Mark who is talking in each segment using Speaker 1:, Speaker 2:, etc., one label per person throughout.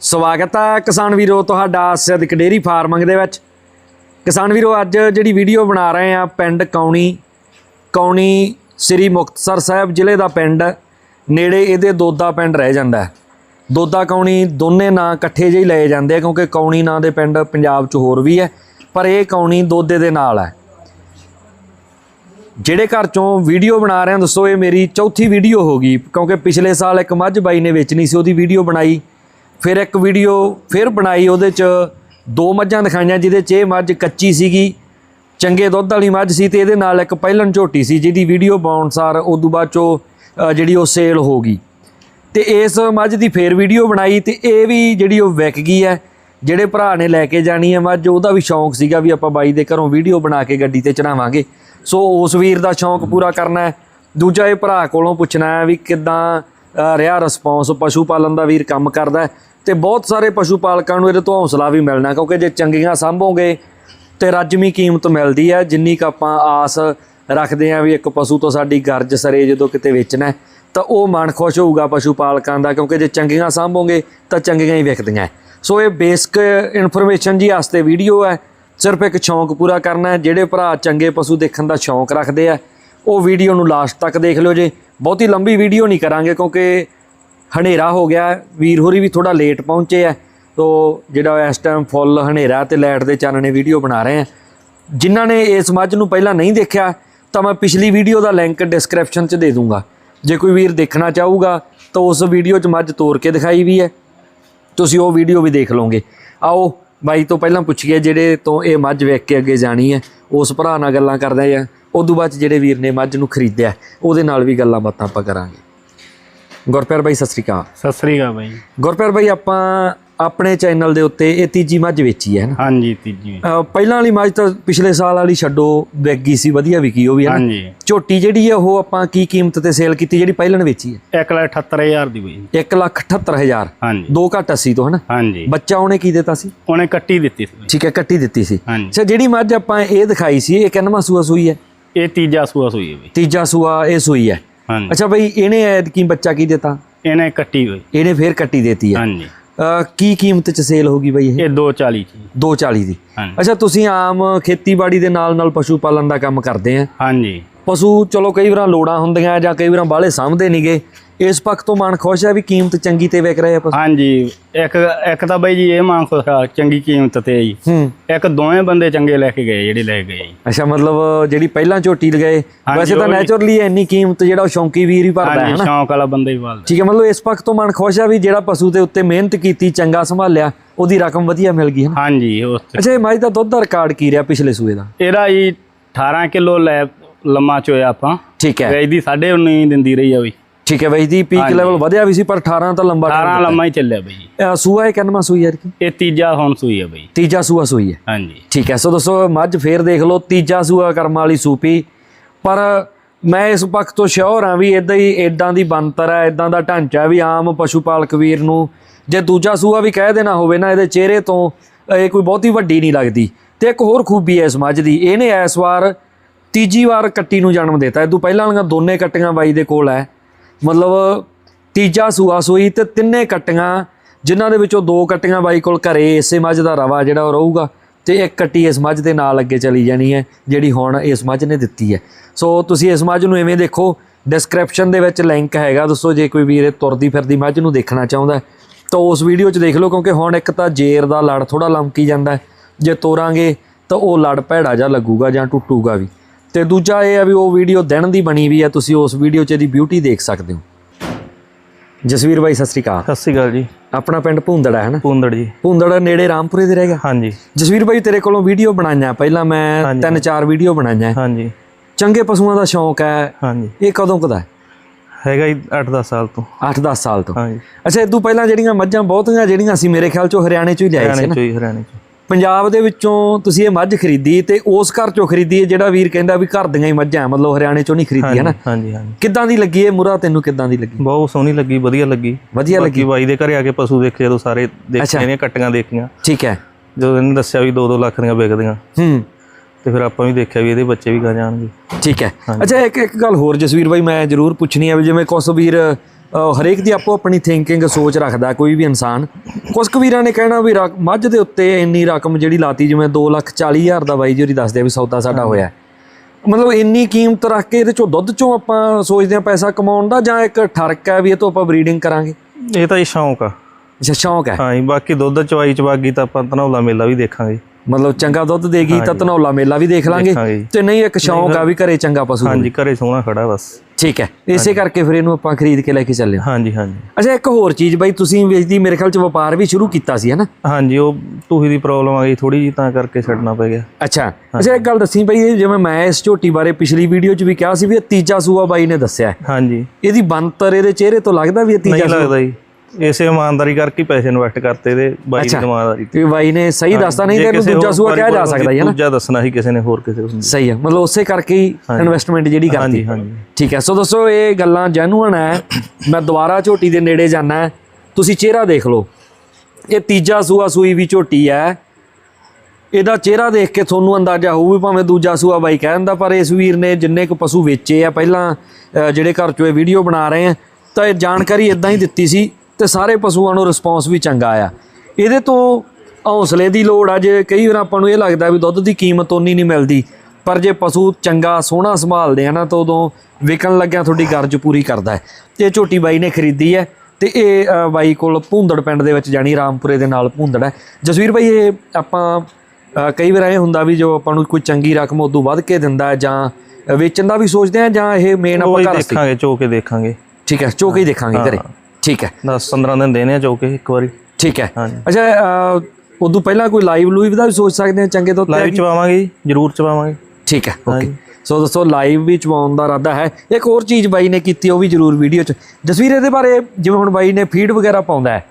Speaker 1: ਸਵਾਗਤ ਹੈ ਕਿਸਾਨ ਵੀਰੋ, ਤੁਹਾਡਾ ਸਿੱਧਕ ਡੇਰੀ ਫਾਰਮਿੰਗ ਦੇ ਵਿੱਚ। ਕਿਸਾਨ ਵੀਰੋ, ਅੱਜ ਜਿਹੜੀ ਵੀਡੀਓ ਬਣਾ ਰਹੇ ਆ ਪਿੰਡ ਕੌਣੀ ਕੌਣੀ ਸ੍ਰੀ ਮੁਕਤਸਰ ਸਾਹਿਬ ਜ਼ਿਲ੍ਹੇ ਦਾ ਪਿੰਡ, ਨੇੜੇ ਇਹਦੇ ਦੋਦਾ ਪਿੰਡ ਰਹਿ ਜਾਂਦਾ ਹੈ। ਦੋਦਾ ਕੌਣੀ ਦੋਨੇ ਨਾਂ ਇਕੱਠੇ ਜਿਹੇ ਲਏ ਜਾਂਦੇ ਆ, ਕਿਉਂਕਿ ਕੌਣੀ ਨਾਂ ਦੇ ਪਿੰਡ ਪੰਜਾਬ 'ਚ ਹੋਰ ਵੀ ਹੈ, ਪਰ ਇਹ ਕੌਣੀ ਦੋਦੇ ਦੇ ਨਾਲ ਹੈ। ਜਿਹੜੇ ਘਰ ਚੋਂ ਵੀਡੀਓ ਬਣਾ ਰਹੇ ਹਾਂ ਦੱਸੋ ਇਹ ਮੇਰੀ ਚੌਥੀ ਵੀਡੀਓ ਹੋ ਗਈ, ਕਿਉਂਕਿ ਪਿਛਲੇ ਸਾਲ ਇੱਕ ਮੱਝ ਬਾਈ ਨੇ ਵੇਚਣੀ ਸੀ, ਉਹਦੀ ਵੀਡੀਓ ਬਣਾਈ। ਫਿਰ ਇੱਕ ਵੀਡੀਓ ਫਿਰ ਬਣਾਈ ਉਹਦੇ 'ਚ ਦੋ ਮੱਝਾਂ ਦਿਖਾਈਆਂ, ਜਿਹਦੇ 'ਚ ਇਹ ਮੱਝ ਕੱਚੀ ਸੀਗੀ, ਚੰਗੇ ਦੁੱਧ ਵਾਲੀ ਮੱਝ ਸੀ ਤੇ ਇਹਦੇ ਨਾਲ ਇੱਕ ਪਹਿਲਣ ਝੋਟੀ ਸੀ, ਜਿਹਦੀ ਵੀਡੀਓ ਪਾਉਣ ਸਾਰ ਤੋਂ ਬਾਅਦ ਚੋਂ ਜਿਹੜੀ ਉਹ ਸੇਲ ਹੋ ਗਈ। ਤੇ ਇਸ ਮੱਝ ਦੀ ਫੇਰ ਵੀਡੀਓ ਬਣਾਈ ਤੇ ਇਹ ਵੀ ਜਿਹੜੀ ਉਹ ਵਿਕ ਗਈ ਹੈ, ਜਿਹੜੇ ਭਰਾ ਨੇ ਲੈ ਕੇ ਜਾਣੀ ਹੈ ਮੱਝ, ਉਹਦਾ ਵੀ ਸ਼ੌਂਕ ਸੀਗਾ ਵੀ ਆਪਾਂ ਬਾਈ ਦੇ ਘਰੋਂ ਵੀਡੀਓ ਬਣਾ ਕੇ ਗੱਡੀ ਤੇ ਚੜਾਵਾਂਗੇ। ਸੋ ਉਸ ਵੀਰ ਦਾ ਸ਼ੌਂਕ ਪੂਰਾ ਕਰਨਾ ਹੈ। ਦੂਜਾ ਇਹ ਭਰਾ ਕੋਲੋਂ ਪੁੱਛਣਾ ਹੈ ਵੀ ਕਿਦਾਂ ਰਿਹਾ ਰਿਸਪੌਂਸ ਪਸ਼ੂ ਪਾਲਣ ਦਾ ਵੀਰ ਕੰਮ ਕਰਦਾ ਤੇ ਬਹੁਤ ਸਾਰੇ ਪਸ਼ੂ ਪਾਲਕਾਂ ਨੂੰ ਇਹਦੇ ਤੋਂ ਹੌਸਲਾ ਵੀ ਮਿਲਣਾ, ਕਿਉਂਕਿ ਜੇ ਚੰਗੀਆਂ ਸਾਂਭੋਗੇ ਤੇ ਰੱਜਵੀਂ ਕੀਮਤ ਮਿਲਦੀ ਹੈ। ਜਿੰਨੀ ਕ ਆਪਾਂ ਆਸ ਰੱਖਦੇ ਆ ਵੀ ਇੱਕ ਪਸ਼ੂ ਤੋਂ ਸਾਡੀ ਗਰਜ ਸਰੇ ਜਦੋਂ ਕਿਤੇ ਵੇਚਣਾ ਤਾਂ ਉਹ ਮਨ ਖੁਸ਼ ਹੋਊਗਾ ਪਸ਼ੂ ਪਾਲਕਾਂ ਦਾ, ਕਿਉਂਕਿ ਜੇ ਚੰਗੀਆਂ ਸਾਂਭੋਗੇ ਤਾਂ ਚੰਗੀਆਂ ਹੀ ਵਿਕਦੀਆਂ ਸੋ ਇਹ ਬੇਸਿਕ ਇਨਫੋਰਮੇਸ਼ਨ ਜੀ ਵਾਸਤੇ ਵੀਡੀਓ ਹੈ। ਸਿਰਫ ਇੱਕ ਸ਼ੌਂਕ ਪੂਰਾ ਕਰਨਾ ਹੈ। ਜਿਹੜੇ ਭਰਾ ਚੰਗੇ ਪਸ਼ੂ ਦੇਖਣ ਦਾ ਸ਼ੌਂਕ ਰੱਖਦੇ ਆ, ਉਹ ਵੀਡੀਓ ਨੂੰ ਲਾਸਟ ਤੱਕ ਦੇਖ ਲਿਓ ਜੇ। ਬਹੁਤੀ ਲੰਬੀ ਵੀਡੀਓ ਨਹੀਂ ਕਰਾਂਗੇ, ਕਿਉਂਕਿ ਹਨੇਰਾ ਹੋ ਗਿਆ ਵੀਰ ਹੋਰੀ ਵੀ ਥੋੜਾ ਲੇਟ ਪਹੁੰਚੇ ਆ ਤੋ ਜਿਹੜਾ ਇਸ ਟਾਈਮ ਫੁੱਲ ਹਨੇਰਾ ਤੇ ਲਾਈਟ ਦੇ ਚਾਨਣੇ ਵੀਡੀਓ ਬਣਾ ਰਹੇ ਆ ਜਿਨ੍ਹਾਂ ਨੇ ਇਸ ਮੱਝ ਨੂੰ ਪਹਿਲਾਂ ਨਹੀਂ ਦੇਖਿਆ, ਤਾਂ ਮੈਂ ਪਿਛਲੀ ਵੀਡੀਓ ਦਾ ਲਿੰਕ ਡਿਸਕ੍ਰਿਪਸ਼ਨ 'ਚ ਦੇ ਦੂੰਗਾ। ਜੇ ਕੋਈ ਵੀਰ ਦੇਖਣਾ ਚਾਹੂਗਾ, ਤਾਂ ਉਸ ਵੀਡੀਓ 'ਚ ਮੱਝ ਤੋਰ ਕੇ ਦਿਖਾਈ ਵੀ ਹੈ। ਤੁਸੀਂ ਉਹ ਵੀਡੀਓ ਵੀ ਦੇਖ ਲਓਗੇ। ਆਓ, ਬਾਈ ਤੋਂ ਪਹਿਲਾਂ ਪੁੱਛੀਏ ਜਿਹੜੇ ਤੋਂ ਇਹ ਮੱਝ ਵੇਖ ਕੇ ਅੱਗੇ ਜਾਣੀ ਹੈ। ਉਸ ਭਰਾ ਨਾਲ ਗੱਲਾਂ ਕਰਦੇ ਆ ਉਦੋਂ ਬਾਅਦ 'ਚ ਜਿਹੜੇ ਵੀਰ ਨੇ ਮੱਝ ਨੂੰ ਖਰੀਦਿਆ, ਉਹਦੇ ਨਾਲ ਵੀ ਗੱਲਾਂ ਬਾਤਾਂ ਆਪਾਂ ਕਰਾਂਗੇ। ਗੁਰਪਿਆਰ ਬਾਈ ਸਤਿ ਸ੍ਰੀ ਅਕਾਲ।
Speaker 2: ਸਤਿ ਸ੍ਰੀ ਅਕਾਲ ਬਾਈ।
Speaker 1: ਗੁਰਪਿਆਰ ਬਾਈ ਆਪਾਂ ਆਪਣੇ ਚੈਨਲ ਦੇ ਉੱਤੇ ਇਹ ਤੀਜੀ ਮੱਝ ਵੇਚੀ ਹੈ ਨਾ?
Speaker 2: ਹਾਂਜੀ ਤੀਜੀ
Speaker 1: ਪਹਿਲਾਂ ਵਾਲੀ ਮੱਝ ਤਾਂ ਪਿਛਲੇ ਸਾਲ ਵਾਲੀ ਛੱਡੋ ਵਿਕ ਗਈ ਸੀ ਵਧੀਆ ਵਿਕੀ ਉਹ ਵੀ ਹੈ
Speaker 2: ਹਾਂਜੀ।
Speaker 1: ਝੋਟੀ ਜਿਹੜੀ ਹੈ ਉਹ ਆਪਾਂ ਕੀ ਕੀਮਤ ਤੇ ਸੇਲ ਕੀਤੀ ਜਿਹੜੀ ਪਹਿਲਾਂ ਵੇਚੀ ਹੈ?
Speaker 2: 178000 ਦੀ ਬਾਈ।
Speaker 1: 178000
Speaker 2: ਹਾਂਜੀ।
Speaker 1: ਦੋ ਘੱਟ 80 ਤੋਂ ਹਨਾ
Speaker 2: ਹਾਂਜੀ।
Speaker 1: ਬੱਚਾ ਉਹਨੇ ਕੀ ਦਿੱਤਾ ਸੀ?
Speaker 2: ਉਹਨੇ ਕੱਟੀ ਦਿੱਤੀ ਸੀ।
Speaker 1: ਠੀਕ ਹੈ ਕੱਟੀ ਦਿੱਤੀ ਸੀ। ਅੱਛਾ ਜਿਹੜੀ ਮੱਝ ਆਪਾਂ ਇਹ ਦਿਖਾਈ ਸੀ ਇਹ ਕਿੰਨਵਾਂ ਸੂਆ ਸੂਈ ਹੈ?
Speaker 2: ਇਹ ਤੀਜਾ ਸੂਆ ਸੂਈ ਹੈ ਬਾਈ।
Speaker 1: ਤੀਜਾ ਸੂਆ ਇਹ ਸੂਈ ਹੈ।
Speaker 2: ਹਾਂਜੀ।
Speaker 1: ਅੱਛਾ ਬਈ ਇਹਨੇ ਐਦ ਕੀ ਬੱਚਾ ਕੀ ਦਿੱਤਾ?
Speaker 2: ਇਹਨੇ ਕੱਟੀ ਹੋਈ।
Speaker 1: ਇਹਨੇ ਫੇਰ ਕੱਟੀ ਦਿੱਤੀ ਹੈ।
Speaker 2: ਹਾਂਜੀ।
Speaker 1: ਕੀ ਕੀਮਤ ਚ ਸੇਲ ਹੋ ਗਈ ਬਈ ਇਹ?
Speaker 2: ਇਹ 240 ਚ
Speaker 1: 240 ਦੀ
Speaker 2: ਹਾਂਜੀ।
Speaker 1: ਅੱਛਾ ਤੁਸੀਂ ਆਮ ਖੇਤੀਬਾੜੀ ਦੇ ਨਾਲ ਨਾਲ ਪਸ਼ੂ ਪਾਲਣ ਦਾ ਕੰਮ ਕਰਦੇ ਆ।
Speaker 2: ਹਾਂਜੀ।
Speaker 1: ਪਸ਼ੂ ਚਲੋ ਕਈ ਵਾਰਾਂ ਲੋੜਾਂ ਹੁੰਦੀਆਂ ਜਾਂ ਕਈ ਵਾਰਾਂ ਬਾਹਲੇ ਸਾਂਭਦੇ ਨਹੀਂਗੇ ਇਸ ਪੱਖ ਤੋਂ ਮਨ ਖੁਸ਼ ਹੈ ਵੀ ਕੀਮਤ ਚੰਗੀ ਤੇ ਵਿਕ ਰਹੇ ਆ ਪਸ਼ੂ
Speaker 2: ਹਾਂਜੀ ਇੱਕ ਇੱਕ ਤਾਂ ਬਾਈ ਜੀ ਇਹ ਮਾਂ ਖੁਸ਼ਾ ਚੰਗੀ ਕੀਮਤ ਤੇ ਜੀ।
Speaker 1: ਹੂੰ।
Speaker 2: ਇੱਕ ਦੋਵੇਂ ਬੰਦੇ ਚੰਗੇ ਲੈ ਕੇ ਗਏ ਜਿਹੜੇ ਲੈ ਗਏ ਜੀ।
Speaker 1: ਅੱਛਾ ਮਤਲਬ ਜਿਹੜੀ ਪਹਿਲਾਂ ਝੋਟੀ ਲਗਾਏ
Speaker 2: ਹਾਂਜੀ,
Speaker 1: ਵੈਸੇ ਤਾਂ
Speaker 2: ਉਹ ਵੀ-
Speaker 1: ਨੇਚਰਲੀ ਇੰਨੀ ਕੀਮਤ ਜਿਹੜਾ ਉਹ ਸ਼ੌਂਕੀ ਵੀਰ ਹੀ ਭਰਦਾ ਹੈ
Speaker 2: ਹਾਂਜੀ
Speaker 1: ਹਨਾ?
Speaker 2: ਸ਼ੌਂਕ ਵਾਲਾ ਬੰਦਾ ਹੀ ਪਾਲਦਾ
Speaker 1: ਠੀਕ ਹੈ ਮਤਲਬ ਇਸ ਪੱਖ ਤੋਂ ਮਨ ਖੁਸ਼ ਹੈ ਵੀ ਜਿਹੜਾ ਪਸ਼ੂ ਦੇ ਉੱਤੇ ਮਿਹਨਤ ਕੀਤੀ ਚੰਗਾ ਸੰਭਾਲਿਆ ਉਹਦੀ ਰਕਮ ਵਧੀਆ ਮਿਲ ਗਈ ਹੈ ਨਾ
Speaker 2: ਹਾਂਜੀ ਉਸ ਤੇ-
Speaker 1: ਅੱਛਾ ਇਹ ਮੱਝ ਦਾ ਦੁੱਧ ਦਾ ਰਿਕਾਰਡ ਕੀ ਰਿਹਾ ਪਿਛਲੇ ਸੂਏ ਦਾ?
Speaker 2: ਇਹਦਾ ਜੀ 18 ਕਿਲੋ ਲੈ ਲੰਮਾ ਚੋਇਆ ਆਪਾਂ।
Speaker 1: ਠੀਕ ਹੈ।
Speaker 2: ਵੇਚਦੀ 19.5 ਦਿੰਦੀ ਰਹੀ ਆ ਬਈ
Speaker 1: ਠੀਕ ਹੈ ਬਾਈ ਦੀ ਪੀਕ ਲੈਵਲ ਵਧਿਆ ਵੀ ਸੀ ਪਰ 18 ਤਾਂ ਲੰਬਾ
Speaker 2: 18 ਲੰਮਾ ਹੀ ਚੱਲਿਆ ਬਈ।
Speaker 1: ਸੂਆ ਇਹ ਕਿੰਨਵਾਂ ਸੂਈ ਯਾਰ ਕੀ
Speaker 2: ਇਹ ਤੀਜਾ ਹੁਣ ਸੂਈ ਆ ਬਈ।
Speaker 1: ਤੀਜਾ ਸੂਆ ਸੂਈ ਹੈ।
Speaker 2: ਹਾਂਜੀ।
Speaker 1: ਠੀਕ ਹੈ ਸੋ ਦੋਸਤੋ ਮੱਝ ਫੇਰ ਦੇਖ ਲਓ ਤੀਜਾ ਸੂਆ ਕਰਮ ਵਾਲੀ ਸੂਪੀ। ਪਰ ਮੈਂ ਇਸ ਪੱਖ ਤੋਂ ਸ਼ੋਰ ਹਾਂ ਵੀ ਇਦਾਂ ਹੀ ਇਦਾਂ ਦੀ ਬੰਤਰ ਹੈ ਇਦਾਂ ਦਾ ਢਾਂਚਾ ਵੀ ਆਮ ਪਸ਼ੂ ਪਾਲਕ ਵੀਰ ਨੂੰ ਜੇ ਦੂਜਾ ਸੂਆ ਵੀ ਕਹਿ ਦੇਣਾ ਹੋਵੇ ਨਾ ਇਹਦੇ ਚਿਹਰੇ ਤੋਂ ਇਹ ਕੋਈ ਬਹੁਤੀ ਵੱਡੀ ਨਹੀਂ ਲੱਗਦੀ। ਤੇ ਇੱਕ ਹੋਰ ਖੂਬੀ ਹੈ ਇਸ ਮੱਝ ਦੀ ਇਹਨੇ ਇਸ ਵਾਰ ਤੀਜੀ ਵਾਰ ਕੱਟੀ ਨੂੰ ਜਨਮ ਦਿੱਤਾ। ਇਹ ਤੋਂ ਪਹਿਲਾਂ ਵਾਲੀਆਂ ਦੋਨੇ ਕੱਟੀਆਂ ਬਾਈ ਦੇ ਕੋਲ ਹੈ। ਮਤਲਬ ਤੀਜਾ ਸੂਆ ਸੂਈ ਤੇ ਤਿੰਨੇ ਕੱਟੀਆਂ, ਜਿਨ੍ਹਾਂ ਦੇ ਵਿੱਚੋਂ ਦੋ ਕੱਟੀਆਂ ਬਾਈ ਕੋਲ ਘਰੇ ਇਸੇ ਮੱਝ ਦਾ ਰਵਾ ਜਿਹੜਾ ਉਹ ਰਹੂਗਾ ਤੇ ਇੱਕ ਕੱਟੀ ਇਸ ਮੱਝ ਦੇ ਨਾਲ ਅੱਗੇ ਚਲੀ ਜਾਣੀ ਹੈ, ਜਿਹੜੀ ਹੁਣ ਇਸ ਮੱਝ ਨੇ ਦਿੱਤੀ ਹੈ। ਸੋ ਤੁਸੀਂ ਇਸ ਮੱਝ ਨੂੰ ਐਵੇਂ ਦੇਖੋ ਡਿਸਕ੍ਰਿਪਸ਼ਨ ਦੇ ਵਿੱਚ ਲਿੰਕ ਹੈਗਾ, ਦੱਸੋ ਜੇ ਕੋਈ ਵੀਰੇ ਤੁਰਦੀ ਫਿਰਦੀ ਮੱਝ ਨੂੰ ਦੇਖਣਾ ਚਾਹੁੰਦਾ ਤਾਂ ਉਸ ਵੀਡੀਓ 'ਚ ਦੇਖ ਲਓ, ਕਿਉਂਕਿ ਹੁਣ ਇੱਕ ਤਾਂ ਜੇਰ ਦਾ ਲੜ ਥੋੜਾ ਲਮਕੀ ਜਾਂਦਾ ਜੇ ਤੋਰਾਂਗੇ ਤਾਂ ਉਹ ਲੜ ਭੈੜਾ ਜਿਹਾ ਲੱਗੂਗਾ ਜਾਂ ਟੁੱਟੂਗਾ ਵੀ। ਤੇ ਦੂਜਾ ਇਹ ਆ ਵੀ ਉਹ ਵੀਡੀਓ ਦਿਨ ਦੀ ਬਣੀ ਵੀ ਹੈ ਤੁਸੀਂ ਉਸ ਵੀਡੀਓ 'ਚ ਇਹਦੀ ਬਿਊਟੀ ਦੇਖ ਸਕਦੇ ਹੋ। ਜਸਵੀਰ ਬਾਈ ਸਤਿ ਸ੍ਰੀ ਅਕਾਲ।
Speaker 3: ਸਤਿ ਸ਼੍ਰੀ ਅਕਾਲ ਜੀ।
Speaker 1: ਆਪਣਾ ਪਿੰਡ ਭੂੰਦੜਾ ਹੈ ਨਾ?
Speaker 3: ਪੁੰਦੜ ਜੀ।
Speaker 1: ਭੂੰਦੜਾ ਨੇੜੇ ਰਾਮਪੁਰੇ ਦੇ ਰਹਿ ਗਿਆ?
Speaker 3: ਹਾਂਜੀ।
Speaker 1: ਜਸਵੀਰ ਬਾਈ ਤੇਰੇ ਕੋਲੋਂ ਵੀਡੀਓ ਬਣਾਈਆਂ ਪਹਿਲਾਂ ਮੈਂ। ਤਿੰਨ ਚਾਰ ਵੀਡੀਓ ਬਣਾਈਆਂ।
Speaker 3: ਹਾਂਜੀ।
Speaker 1: ਚੰਗੇ ਪਸ਼ੂਆਂ ਦਾ ਸ਼ੌਂਕ ਹੈ।
Speaker 3: ਹਾਂਜੀ।
Speaker 1: ਇਹ ਕਦੋਂ ਕਦਾ
Speaker 3: ਹੈਗਾ ਜੀ 8-10 ਸਾਲ ਤੋਂ।
Speaker 1: 8-10 ਸਾਲ ਤੋਂ।
Speaker 3: ਹਾਂਜੀ।
Speaker 1: ਅੱਛਾ ਇਦੋਂ ਪਹਿਲਾਂ ਜਿਹੜੀਆਂ ਮੱਝਾਂ ਬਹੁਤੀਆਂ ਜਿਹੜੀਆਂ ਸੀ ਮੇਰੇ ਖਿਆਲ ਚੋਂ ਹਰਿਆਣੇ ਚੋਂ ਹੀ ਲਿਆਏ ਸੀ
Speaker 3: ਹਰਿਆਣੇ
Speaker 1: ਨਾ?
Speaker 3: ਚੋਂ ਹੀ ਹਰਿਆਣੇ ਚੋਂ।
Speaker 1: ਪੰਜਾਬ ਦੇ ਵਿੱਚੋਂ ਤੁਸੀਂ ਇਹ ਮੱਝ ਖਰੀਦੀ ਤੇ ਉਸ ਘਰ ਚੋਂ ਖਰੀਦੀ ਹੈ ਜਿਹੜਾ ਵੀਰ ਕਹਿੰਦਾ ਵੀ ਘਰ ਦੀਆਂ ਹੀ ਮੱਝਾਂ ਮਤਲਬ ਹਰਿਆਣੇ ਚੋਂ ਨਹੀਂ ਖਰੀਦੀ ਹੈ ਨਾ?
Speaker 3: ਹਾਂਜੀ ਹਾਂਜੀ
Speaker 1: ਕਿੱਦਾਂ ਦੀ ਲੱਗੀ ਇਹ ਮੁਰਾ? ਤੈਨੂੰ ਕਿੱਦਾਂ ਦੀ ਲੱਗੀ?
Speaker 3: ਬਹੁਤ ਸੋਹਣੀ ਲੱਗੀ ਵਧੀਆ ਲੱਗੀ।
Speaker 1: ਵਧੀਆ ਲੱਗੀ?
Speaker 3: ਬਾਈ ਦੇ ਘਰੇ ਆ ਕੇ ਪਸ਼ੂ ਦੇਖੇ ਜਦੋਂ ਸਾਰੇ ਦੇਖੇ ਨੇ ਕੱਟੀਆਂ ਦੇਖੀਆਂ।
Speaker 1: ਠੀਕ ਹੈ।
Speaker 3: ਜਦੋਂ ਇਹਨੇ ਦੱਸਿਆ ਵੀ 2-2 ਲੱਖ ਦੀਆਂ ਵਿਕਦੀਆਂ।
Speaker 1: ਹੂੰ।
Speaker 3: ਤੇ ਫਿਰ ਆਪਾਂ ਵੀ ਦੇਖਿਆ ਵੀ ਇਹਦੇ ਬੱਚੇ ਵੀ ਗਾ ਜਾਣਗੇ।
Speaker 1: ਠੀਕ ਹੈ। ਅੱਛਾ ਇੱਕ ਇੱਕ ਗੱਲ ਹੋਰ ਜਸਵੀਰ ਬਾਈ ਮੈਂ ਜ਼ਰੂਰ ਪੁੱਛਣੀ ਹੈ ਵੀ ਜਿਵੇਂ ਕੁਛ ਵੀਰ ਹਰੇਕ ਦੀ ਆਪੋ ਆਪਣੀ ਥਿੰਕਿੰਗ ਸੋਚ ਰੱਖਦਾ ਕੋਈ ਵੀ ਇਨਸਾਨ। ਕੁਝ ਕੁ ਵੀਰਾਂ ਨੇ ਕਹਿਣਾ ਵੀ ਮੱਝ ਦੇ ਉੱਤੇ ਇੰਨੀ ਰਕਮ ਜਿਹੜੀ ਲਾਤੀ ਜਿਵੇਂ 2 ਲੱਖ 40 ਹਜ਼ਾਰ ਦਾ ਬਾਈ ਜੀ ਹੋਰੀ ਦੱਸਦੇ ਵੀ ਸੌਦਾ ਸਾਡਾ ਹੋਇਆ ਮਤਲਬ ਇੰਨੀ ਕੀਮਤ ਰੱਖ ਕੇ ਇਹਦੇ ਚੋਂ ਦੁੱਧ ਚੋਂ ਆਪਾਂ ਸੋਚਦੇ ਆ ਪੈਸਾ ਕਮਾਉਣ ਦਾ ਜਾਂ ਇੱਕ ਠਰਕ ਹੈ ਵੀ ਇਹ ਤੋਂ ਆਪਾਂ ਬਰੀਡਿੰਗ ਕਰਾਂਗੇ?
Speaker 3: ਇਹ ਤਾਂ ਹੀ ਸ਼ੌਂਕ ਆ।
Speaker 1: ਅੱਛਾ ਸ਼ੌਂਕ ਹੈ।
Speaker 3: ਹਾਂ ਬਾਕੀ ਦੁੱਧ ਚਵਾਈ ਚਵਾਗੀ ਤਾਂ ਆਪਾਂ ਧਨੌਲਾ ਮੇਲਾ ਵੀ ਦੇਖਾਂਗੇ।
Speaker 1: ਮਤਲਬ ਚੰਗਾ ਦੁੱਧ ਦੇਗੀ ਤਾਂ ਧਨੌਲਾ ਮੇਲਾ ਵੀ ਦੇਖ ਲਾਂਗੇ। ਤੇ ਨਹੀਂ ਇੱਕ ਸ਼ੌਂਕ ਆ ਵੀ ਘਰੇ ਚੰਗਾ ਪਸ਼ੂ।
Speaker 3: ਹਾਂਜੀ ਘਰੇ ਸੋਹਣਾ ਖੜਾ ਬਸ।
Speaker 1: ਠੀਕ ਹੈ। ਇਸੇ ਕਰਕੇ ਫਿਰ ਇਹਨੂੰ ਆਪਾਂ ਖਰੀਦ ਕੇ ਲੈ ਕੇ ਚੱਲੇ
Speaker 3: ਹਾਂਜੀ ਹਾਂਜੀ।
Speaker 1: ਅੱਛਾ ਇੱਕ ਹੋਰ ਚੀਜ਼ ਬਾਈ ਤੁਸੀਂ ਵੇਚਦੀ ਮੇਰੇ ਖਿਆਲ ਚ ਵਪਾਰ ਵੀ ਸ਼ੁਰੂ ਕੀਤਾ ਸੀ ਹਨਾ?
Speaker 3: ਹਾਂਜੀ ਉਹ ਟੂਹੀ ਦੀ ਪ੍ਰੋਬਲਮ ਆ ਗਈ ਥੋੜੀ ਜੀ ਤਾਂ ਕਰਕੇ ਛੱਡਣਾ ਪੈ ਗਿਆ।
Speaker 1: ਅੱਛਾ। ਅੱਛਾ ਇੱਕ ਗੱਲ ਦੱਸੀ ਬਈ ਜਿਵੇਂ ਮੈਂ ਇਸ ਝੋਟੀ ਬਾਰੇ ਪਿਛਲੀ ਵੀਡੀਓ 'ਚ ਵੀ ਕਿਹਾ ਸੀ ਵੀ ਇਹ ਤੀਜਾ ਸੂਆ ਬਾਈ ਨੇ ਦੱਸਿਆ।
Speaker 3: ਹਾਂਜੀ।
Speaker 1: ਇਹਦੀ ਬੰਤਰ ਇਹਦੇ ਚਿਹਰੇ ਤੋਂ ਲੱਗਦਾ ਵੀ ਇਹ
Speaker 3: ਨਹੀਂ
Speaker 1: ਤੀਜਾ
Speaker 3: ਲੱਗਦਾ ਜੀ। ਇਸੇ ਇਮਾਨਦਾਰੀ ਕਰਕੇ ਪੈਸੇ ਇਨਵੈਸਟ ਕਰਤੇ ਇਹਦੇ ਬਾਈ ਦੀ
Speaker 1: ਅੱਛਾ।
Speaker 3: ਇਮਾਨਦਾਰੀ ਤੇ।
Speaker 1: ਬਾਈ ਨੇ ਸਹੀ ਦੱਸਤਾ ਨਹੀਂ
Speaker 3: ਜੇ
Speaker 1: ਤੇ ਇਹਨੂੰ
Speaker 3: ਕਿਸੇ
Speaker 1: ਦੂਜਾ
Speaker 3: ਹੋਰ
Speaker 1: ਸੂਆ ਕਿਹਾ ਜਾ ਸਕਦਾ ਹੈ ਨਾ।
Speaker 3: ਦੂਜਾ ਦੱਸਣਾ ਸੀ ਕਿਸੇ ਨੇ ਹੋਰ ਕਿਸੇ ਨੂੰ।
Speaker 1: ਸਹੀ ਹੈ ਮਤਲਬ ਉਸੇ ਕਰਕੇ ਹੀ ਇਨਵੈਸਟਮੈਂਟ ਜਿਹੜੀ ਕਰਦੀ
Speaker 3: ਹਾਂਜੀ ਹਾਂਜੀ।
Speaker 1: ਠੀਕ ਹੈ ਸੋ ਦੋਸਤੋ ਇਹ ਗੱਲਾਂ ਜੈਨੂਅਨ ਹੈ ਮੈਂ ਦੁਬਾਰਾ ਝੋਟੀ ਦੇ ਨੇੜੇ ਜਾਣਾ ਹੈ ਤੁਸੀਂ ਚਿਹਰਾ ਦੇਖ ਲਓ। ਇਹ ਤੀਜਾ ਸੂਆ ਸੂਈ ਵੀ ਝੋਟੀ ਹੈ। ਇਹਦਾ ਚਿਹਰਾ ਦੇਖ ਕੇ ਤੁਹਾਨੂੰ ਅੰਦਾਜ਼ਾ ਹੋਊ ਵੀ ਭਾਵੇਂ ਦੂਜਾ ਸੂਆ ਬਾਈ ਕਹਿ ਦਿੰਦਾ ਪਰ ਇਸ ਵੀਰ ਨੇ ਜਿੰਨੇ ਕੁ ਪਸ਼ੂ ਵੇਚੇ ਆ ਪਹਿਲਾਂ ਅ, ਜਿਹੜੇ ਘਰ ਚੋਂ ਇਹ ਵੀਡੀਓ ਬਣਾ ਰਹੇ ਆ ਤਾਂ ਇਹ ਜਾਣਕਾਰੀ ਇਦਾਂ ਹੀ ਦਿੱਤੀ ਸੀ ਤੇ ਸਾਰੇ ਪਸ਼ੂਆਂ ਨੂੰ ਰਿਸਪੌਂਸ ਵੀ ਚੰਗਾ ਆਇਆ ਇਹਦੇ ਤੋਂ ਹੌਸਲੇ ਦੀ ਲੋੜ ਆ ਜੇ ਕਈ ਵਾਰ ਆਪਾਂ ਨੂੰ ਇਹ ਲੱਗਦਾ ਵੀ ਦੁੱਧ ਦੀ ਕੀਮਤ ਓਨੀ ਨਹੀਂ ਮਿਲਦੀ ਪਰ ਜੇ ਪਸ਼ੂ ਚੰਗਾ ਸੋਹਣਾ ਸੰਭਾਲਦੇ ਆ ਨਾ ਤਾਂ ਉਦੋਂ ਵਿਕਣ ਲੱਗਿਆ ਤੁਹਾਡੀ ਗਰਜ ਪੂਰੀ ਕਰਦਾ ਹੈ। ਤੇ ਝੋਟੀ ਬਾਈ ਨੇ ਖਰੀਦੀ ਹੈ ਤੇ ਇਹ ਬਾਈ ਕੋਲ ਭੂੰਦੜ ਪਿੰਡ ਦੇ ਵਿੱਚ ਜਾਣੀ ਰਾਮਪੁਰੇ ਦੇ ਨਾਲ ਭੂੰਦੜ ਹੈ। ਜਸਵੀਰ ਬਾਈ ਇਹ ਆਪਾਂ ਕਈ ਵਾਰ ਇਹ ਹੁੰਦਾ ਵੀ ਜੋ ਆਪਾਂ ਨੂੰ ਕੋਈ ਚੰਗੀ ਰਕਮ ਉਦੋਂ ਵੱਧ ਕੇ ਦਿੰਦਾ ਜਾਂ ਵੇਚਣ ਦਾ ਵੀ ਸੋਚਦੇ ਆ ਜਾਂ ਇਹ ਮੇਨ ਆਪਾਂ ਘਰ
Speaker 3: ਦੇਖਾਂਗੇ ਚੋ ਕੇ ਦੇਖਾਂਗੇ।
Speaker 1: ਠੀਕ ਹੈ ਚੋਕੇ ਹੀ ਦੇਖਾਂਗੇ ਘਰੇ। ਠੀਕ ਹੈ।
Speaker 3: 10 15 ਦਿਨ ਦੇਣੇ ਆ ਚੋ ਕੇ ਇੱਕ ਵਾਰੀ।
Speaker 1: ਠੀਕ ਹੈ। ਅੱਛਾ ਉਦੋਂ ਪਹਿਲਾਂ ਕੋਈ ਲਾਈਵ ਲੂਈਵ ਦਾ ਵੀ ਸੋਚ ਸਕਦੇ ਆ ਚੰਗੇ ਤੋਂ
Speaker 3: ਲਾਈਵ ਚਵਾਵਾਂਗੇ ਜੀ ਜ਼ਰੂਰ ਚਵਾਵਾਂਗੇ।
Speaker 1: ਠੀਕ ਹੈ ਓਕੇ। ਸੋ ਦੋਸਤੋ ਲਾਈਵ ਵੀ ਚਵਾਉਣ ਦਾ ਇਰਾਦਾ ਹੈ। ਇੱਕ ਹੋਰ ਚੀਜ਼ ਬਾਈ ਨੇ ਕੀਤੀ ਉਹ ਵੀ ਜ਼ਰੂਰ ਵੀਡੀਓ 'ਚ। ਜਸਵੀਰ ਇਹਦੇ ਬਾਰੇ ਜਿਵੇਂ ਹੁਣ ਬਾਈ ਨੇ ਫੀਡ ਵਗੈਰਾ ਪਾਉਂਦਾ ਹੈ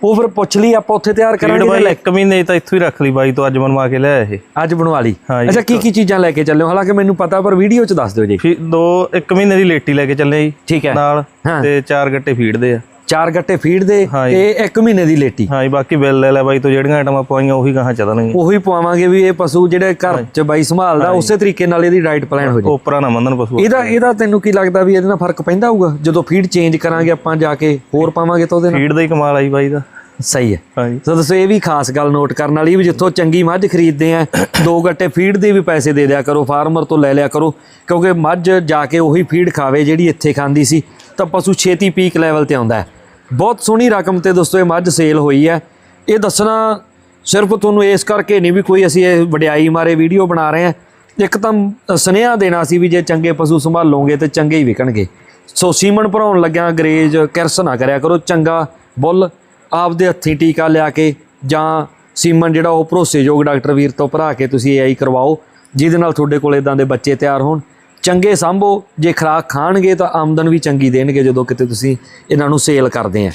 Speaker 1: ਉਹ ਫਿਰ ਪੁੱਛ ਲਈ ਆਪਾਂ ਉੱਥੇ ਤਿਆਰ ਕਰਾਂਗੇ
Speaker 3: ਬਾਈ ਇੱਕ ਮਹੀਨੇ ਤਾਂ ਇੱਥੋਂ ਹੀ ਰੱਖ ਲਈ ਬਾਈ ਤੋਂ ਅੱਜ ਬਣਵਾ ਕੇ ਲਿਆਇਆ ਇਹ।
Speaker 1: ਅੱਜ ਬਣਵਾ ਲਈ।
Speaker 3: ਜੀ।
Speaker 1: ਅੱਛਾ ਕੀ ਕੀ ਚੀਜ਼ਾਂ ਲੈ ਕੇ ਚੱਲੇ ਹੋ? ਹਾਲਾਂਕਿ ਮੈਨੂੰ ਪਤਾ ਪਰ ਵੀਡੀਓ 'ਚ ਦੱਸ ਦਿਓ ਜੀ।
Speaker 3: ਦੋ ਇੱਕ ਮਹੀਨੇ ਦੀ ਲੇਟੀ ਲੈ ਕੇ ਚੱਲੇ ਜੀ।
Speaker 1: ਠੀਕ ਹੈ।
Speaker 3: ਨਾਲ। ਤੇ ਚਾਰ ਗੱਟੇ ਫੀਡ ਦੇ ਆ।
Speaker 1: ਚਾਰ ਗੱਟੇ ਫੀਡ ਦੇ। ਤੇ ਇੱਕ ਮਹੀਨੇ ਦੀ ਲੇਟੀ।
Speaker 3: ਹਾਂ ਜੀ ਬਾਕੀ ਬਿੱਲ ਲੈ ਲੈ ਬਾਈ ਤੋਂ ਜਿਹੜੀਆਂ ਆਈਟਮਾਂ ਪਵਾਈਆਂ ਉਹੀ ਗਾਹਾਂ ਚੱਲਣਗੀਆਂ।
Speaker 1: ਉਹੀ ਪਵਾਵਾਂਗੇ ਵੀ ਇਹ ਪਸ਼ੂ ਜਿਹੜੇ ਘਰ 'ਚ ਬਾਈ ਸੰਭਾਲਦਾ ਉਸੇ ਤਰੀਕੇ ਨਾਲ ਇਹਦੀ ਡਾਈਟ ਪਲਾਨ ਹੋ ਜੇ
Speaker 3: ਉਪਰਾ ਨਾ ਮੰਨਣ ਪਸ਼ੂ
Speaker 1: ਇਹਦਾ ਇਹਦਾ ਤੈਨੂੰ ਕੀ ਲੱਗਦਾ ਵੀ ਇਹਦੇ ਨਾਲ ਫ਼ਰਕ ਪੈਂਦਾ ਹੋਊਗਾ? ਜਦੋਂ ਫੀਡ ਚੇਂਜ ਕਰਾਂਗੇ ਆਪਾਂ ਜਾ ਕੇ ਹੋਰ ਪਾਵਾਂਗੇ ਤਾਂ ਉਹਦੇ ਨਾਲ।
Speaker 3: ਫੀਡ ਦਾ ਹੀ ਕਮਾਲ ਆਈ ਬਾਈ ਦਾ।
Speaker 1: ਸਹੀ ਹੈ। ਸੋ ਦੱਸੋ ਇਹ ਵੀ ਖਾਸ ਗੱਲ ਨੋਟ ਕਰਨ ਵਾਲੀ ਵੀ ਜਿੱਥੋਂ ਚੰਗੀ ਮੱਝ ਖਰੀਦਦੇ ਆ ਦੋ ਗੱਟੇ ਫੀਡ ਦੇ ਵੀ ਪੈਸੇ ਦੇ ਦਿਆ ਕਰੋ ਫਾਰਮਰ ਤੋਂ ਲੈ ਲਿਆ ਕਰੋ ਕਿਉਂਕਿ ਮੱਝ ਜਾ ਕੇ ਉਹੀ ਫੀਡ ਖਾਵੇ ਜਿਹੜੀ ਇੱਥੇ ਖਾਂਦੀ ਸੀ ਤਾਂ ਪਸ਼ੂ ਛੇਤੀ ਪੀਕ ਲੈਵਲ ਤੇ ਆਉਂਦਾ ਹੈ। ਬਹੁਤ ਸੋਹਣੀ ਰਕਮ ਤੇ ਦੋਸਤੋ ਇਹ ਮੱਝ ਸੇਲ ਹੋਈ ਹੈ। ਇਹ ਦੱਸਣਾ ਸਿਰਫ ਤੁਹਾਨੂੰ ਇਸ ਕਰਕੇ ਨਹੀਂ ਵੀ ਕੋਈ ਅਸੀਂ ਇਹ ਵਡਿਆਈ ਮਾਰੇ ਵੀਡੀਓ ਬਣਾ ਰਹੇ ਹਾਂ। ਇੱਕ ਤਾਂ ਸੁਨੇਹਾ ਦੇਣਾ ਸੀ ਵੀ ਜੇ ਚੰਗੇ ਪਸ਼ੂ ਸੰਭਾਲੋਗੇ ਤੇ ਚੰਗੇ ਹੀ ਵਿਕਣਗੇ। ਸੋ ਸੀਮਨ ਭਰਾਉਣ ਲੱਗਿਆ ਅੰਗਰੇਜ਼ ਕਿਰਸ ਨਾ ਕਰਿਆ ਕਰੋ ਚੰਗਾ ਬੁੱਲ ਆਪਦੇ ਹੱਥੀਂ ਟੀਕਾ ਲਿਆ ਕੇ ਜਾਂ ਸੀਮਨ ਜਿਹੜਾ ਉਹ ਭਰੋਸੇਯੋਗ ਡਾਕਟਰ ਵੀਰ ਤੋਂ ਭਰਾ ਕੇ ਤੁਸੀਂ ਏਆਈ ਕਰਵਾਓ, ਜਿਹਦੇ ਨਾਲ ਤੁਹਾਡੇ ਕੋਲ ਇਦਾਂ ਦੇ ਬੱਚੇ ਤਿਆਰ ਹੋਣ। ਚੰਗੇ ਸੰਭੋ, ਜੇ ਖਰਾਕ ਖਾਣਗੇ ਤਾਂ ਆਮਦਨ ਵੀ ਚੰਗੀ ਦੇਣਗੇ ਜਦੋਂ ਕਿਤੇ ਤੁਸੀਂ ਇਹਨਾਂ ਨੂੰ ਸੇਲ ਕਰਦੇ ਆ।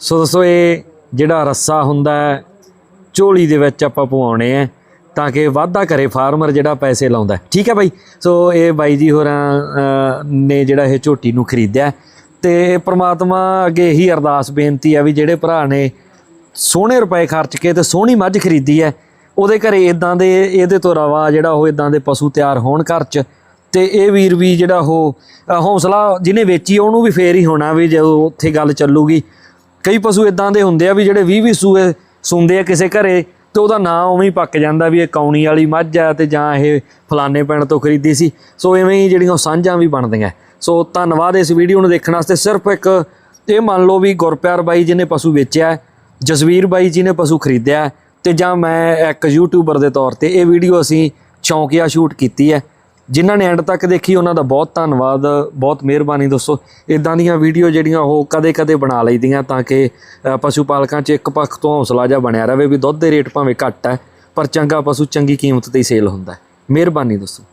Speaker 1: ਸੋ ਦੋਸਤੋ ਇਹ ਜਿਹੜਾ ਰੱਸਾ ਹੁੰਦਾ ਹੈ, ਝੋਲੀ ਦੇ ਵਿੱਚ ਆਪਾਂ ਪਵਾਉਣੇ ਆ ਤਾਂ ਕਿ ਵਾਧਾ ਕਰੇ, ਫਾਰਮਰ ਜਿਹੜਾ ਪੈਸੇ ਲਾਉਂਦਾ ਠੀਕ ਹੈ ਬਾਈ? ਸੋ ਇਹ ਬਾਈ ਜੀ ਹੋਰਾਂ ਨੇ ਜਿਹੜਾ ਇਹ ਝੋਟੀ ਨੂੰ ਖਰੀਦਿਆ ਤੇ ਪ੍ਰਮਾਤਮਾ ਅੱਗੇ ਇਹੀ ਅਰਦਾਸ ਬੇਨਤੀ ਆ ਵੀ ਜਿਹੜੇ ਭਰਾ ਨੇ ਸੋਹਣੇ ਰੁਪਏ ਖਰਚ ਕੇ ਤੇ ਸੋਹਣੀ ਮੱਝ ਖਰੀਦੀ ਹੈ ਉਹਦੇ ਘਰੇ ਇਦਾਂ ਦੇ ਇਹਦੇ ਤੋਂ ਰਵਾ ਜਿਹੜਾ ਉਹ ਇਦਾਂ ਦੇ ਪਸ਼ੂ ਤਿਆਰ ਹੋਣ ਘਰ 'ਚ ਤੇ ਇਹ ਵੀਰ ਵੀ ਜਿਹੜਾ ਉਹ ਅ, ਹੌਸਲਾ ਜਿਹਨੇ ਵੇਚੀ ਉਹਨੂੰ ਵੀ ਫੇਰ ਹੀ ਹੋਣਾ ਵੀ ਜਦੋਂ ਉੱਥੇ ਗੱਲ ਚੱਲੂਗੀ। ਕਈ ਪਸ਼ੂ ਇਦਾਂ ਦੇ ਹੁੰਦੇ ਆ ਵੀ ਜਿਹੜੇ 20 20 ਸੂਏ ਸੁੰਦੇ ਆ ਕਿਸੇ ਘਰੇ ਤੇ ਉਹਦਾ ਨਾਂ ਉਵੇਂ ਹੀ ਪੱਕ ਜਾਂਦਾ ਵੀ ਇਹ ਕੌਣੀ ਵਾਲੀ ਮੱਝ ਆ ਤੇ ਜਾਂ ਇਹ ਫਲਾਣੇ ਪਿੰਡ ਤੋਂ ਖਰੀਦੀ ਸੀ। ਸੋ ਐਵੇਂ ਹੀ ਜਿਹੜੀਆਂ ਸਾਂਝਾਂ ਵੀ ਬਣਦੀਆਂ। ਸੋ ਧੰਨਵਾਦ ਇਸ ਵੀਡੀਓ ਨੂੰ ਦੇਖਣ ਵਾਸਤੇ। ਸਿਰਫ ਇੱਕ ਇਹ ਮੰਨ ਲਓ ਵੀ ਗੁਰਪਿਆਰ ਬਾਈ ਜੀ ਨੇ ਪਸ਼ੂ ਵੇਚਿਆ ਜਸਵੀਰ ਬਾਈ ਜੀ ਨੇ ਪਸ਼ੂ ਖਰੀਦਿਆ ਹੈ, ਤੇ ਜਾਂ ਮੈਂ ਇੱਕ ਯੂਟਿਊਬਰ ਦੇ ਤੌਰ ਤੇ ਇਹ ਵੀਡੀਓ ਅਸੀਂ ਚੌਂਕੀਆ ਸ਼ੂਟ ਕੀਤੀ ਹੈ। ਜਿਨ੍ਹਾਂ ਨੇ ਐਂਡ ਤੱਕ ਦੇਖੀ ਉਹਨਾਂ ਦਾ ਬਹੁਤ ਧੰਨਵਾਦ ਬਹੁਤ ਮਿਹਰਬਾਨੀ ਦੋਸਤੋ। ਇਦਾਂ ਦੀਆਂ ਵੀਡੀਓ ਜਿਹੜੀਆਂ ਉਹ ਕਦੇ-ਕਦੇ ਬਣਾ ਲਈਦੀਆਂ ਤਾਂ ਕਿ ਪਸ਼ੂ ਪਾਲਕਾਂ 'ਚ ਇੱਕ ਪੱਖ ਤੋਂ ਹੌਸਲਾ ਜਿਹਾ ਬਣਿਆ ਰਹੇ ਵੀ ਦੁੱਧ ਦੇ ਰੇਟ ਭਾਵੇਂ ਘੱਟ ਹੈ ਪਰ ਚੰਗਾ ਪਸ਼ੂ ਚੰਗੀ ਕੀਮਤ ਤੇ ਹੀ ਸੇਲ ਹੁੰਦਾ ਹੈ। ਮਿਹਰਬਾਨੀ ਦੋਸਤੋ।